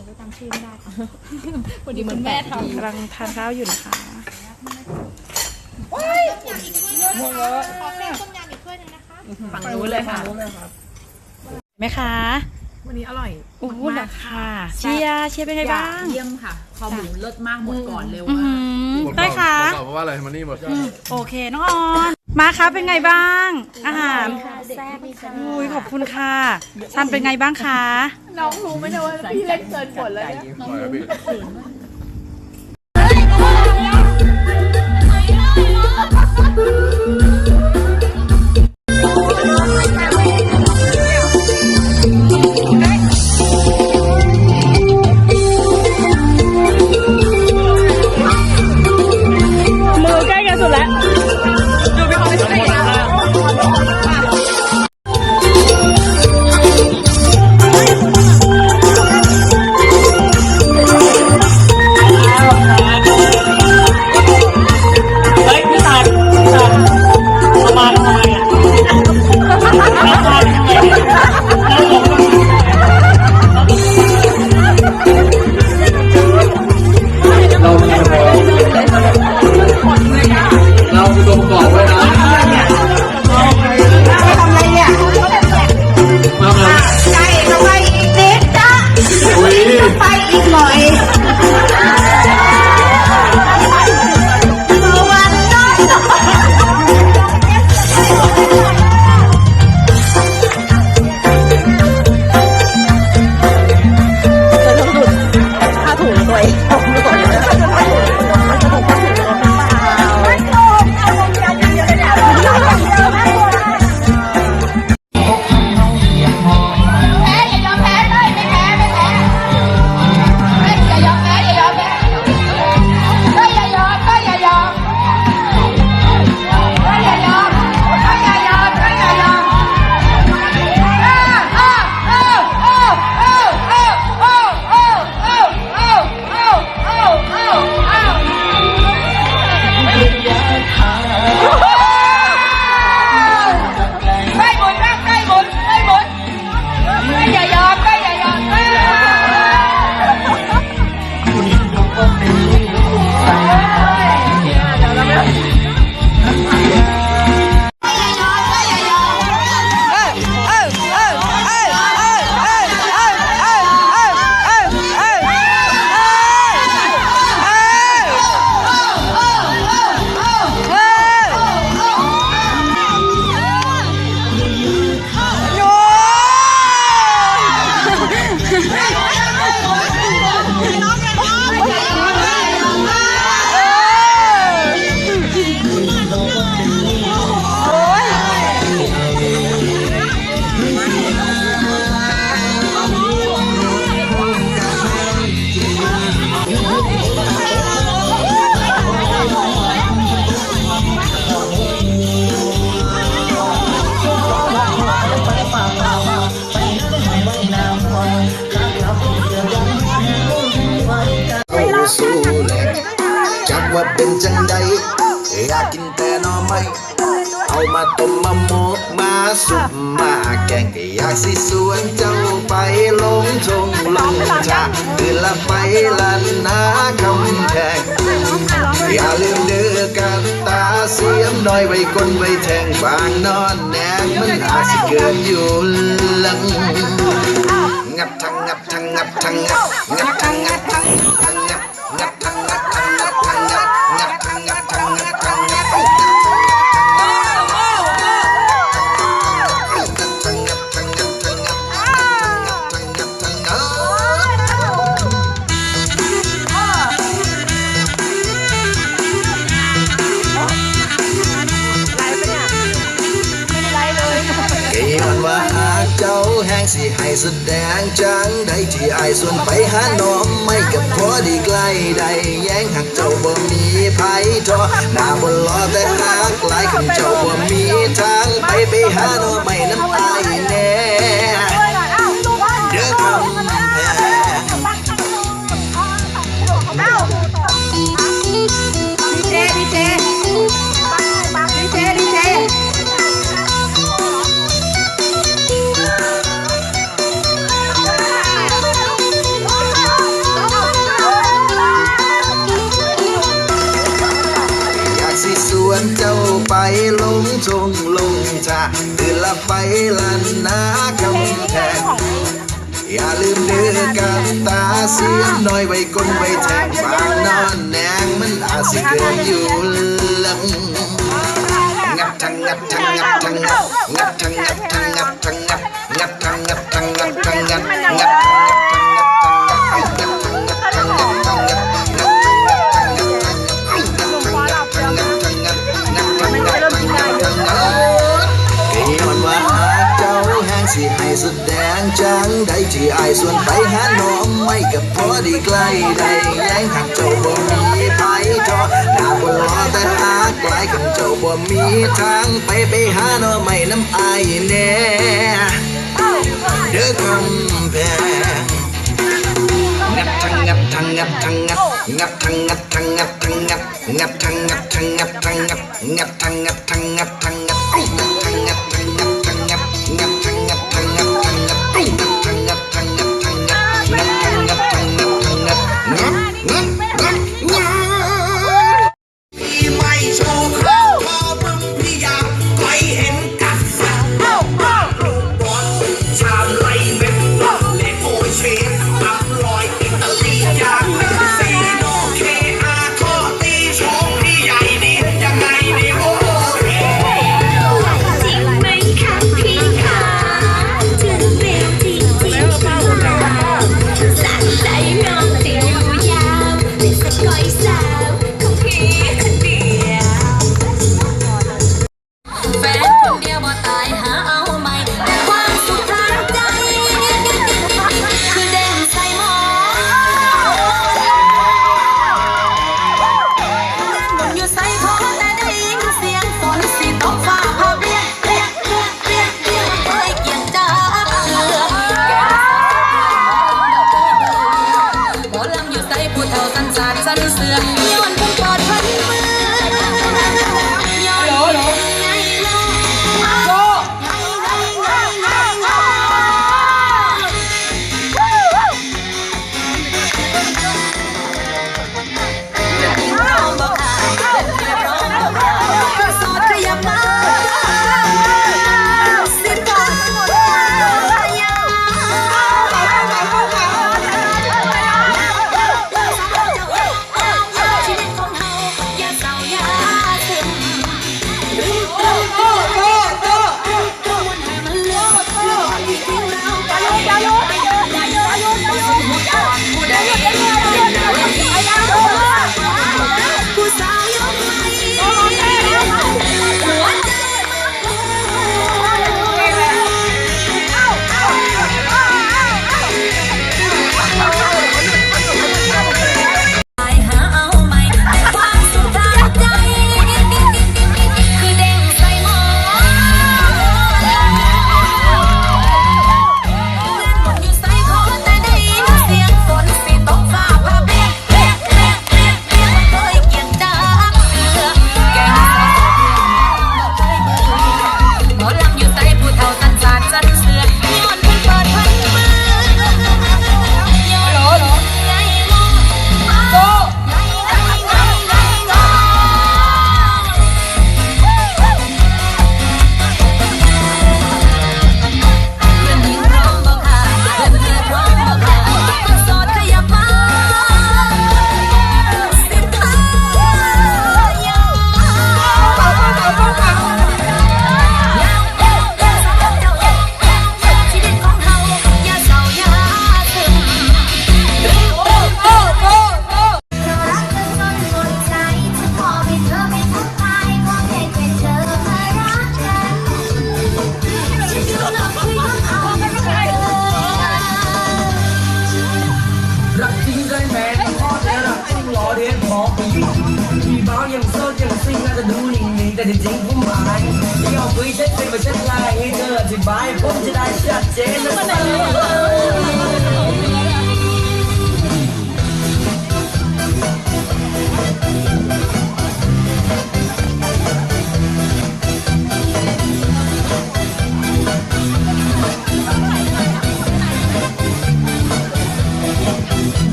นูก็จำชื่อไม่ได้ค่ะพอดีคุณแม่ทกำลังทานข้าวอยู่นะคะขอเป็นต้มยำอีกถ้วยหนึงนะคะำฝั่งนู้นเลยค่ะ ไหมคะ วันนี้อร่อยโอ้โหเหรอค่ะเชียร์เชียร์เป็นไงบ้าง เยี่ยมค่ะคอหมูเลิศมากหมดก่อนเร็วอืมากมได้ค่ะบอกเพราะว่าอะไรมันนี่หมดโอเคน้องออนมาคะเป็นไงบ้าง อาหารแซ่บค่ะอุ้ยขอบคุณค่ะซันเป็นไงบ้างคะ น้องรู้ไหมเนี่ยว่าพี่เล่นเกินฝนแล้วเนี่ยปล่อยแล้วพี่ มาแกงก็อยากสิสวนเจ้าไปลงชงลงชาคือละไปลันนาคำแพงอย่าลืมเดือกันตาเสียมน้อยไว้ก้นไว้แทงฟางนอนแนงมันอาจสิเกินอยู่ลังงับทังงับทังงับทังงับงับทังงับทังงับ เจ้าแห้งสิให้แสดงจังใดที่อายส่วนไปหาน้องไม่กับพอดีใกล้ใดแย้งหักเจ้าบ่มีไผทอหน้าบนล้อแต่หากหลายคันเจ้าบ่มีทางไปไปหาน้องไม่น้ำอาย จ้าตื่นละไปลันนากำแทงอย่าลืมเดือกับตาเสียน้อยไว้ก้นไว้แทงบางนอนแนงมันอาจสิเกินอยู่ลังงับทังงับทังงับทังงับทังงับทังงับทัง ไปส่วนไปหาน้องไม่กับพอดีใกล้ใดแรงหักเจ้าบ่มีไผจอหาบ่ล้อแต่หากไกลกันเจ้าบ่มีทางไปไปหาน้องไม่น้ำอายแน่เด้อคำแพงงับทั้งงับทั้งงับทั้งงับงับทั้งงับทั้งงับทั้งงับทังงับทั้งงับทั้งงับงับทั้งงับทั้งงับทั้ง ยังเศร้าเจ้าสิ你要回จะดูนิ่งหนีแต่จ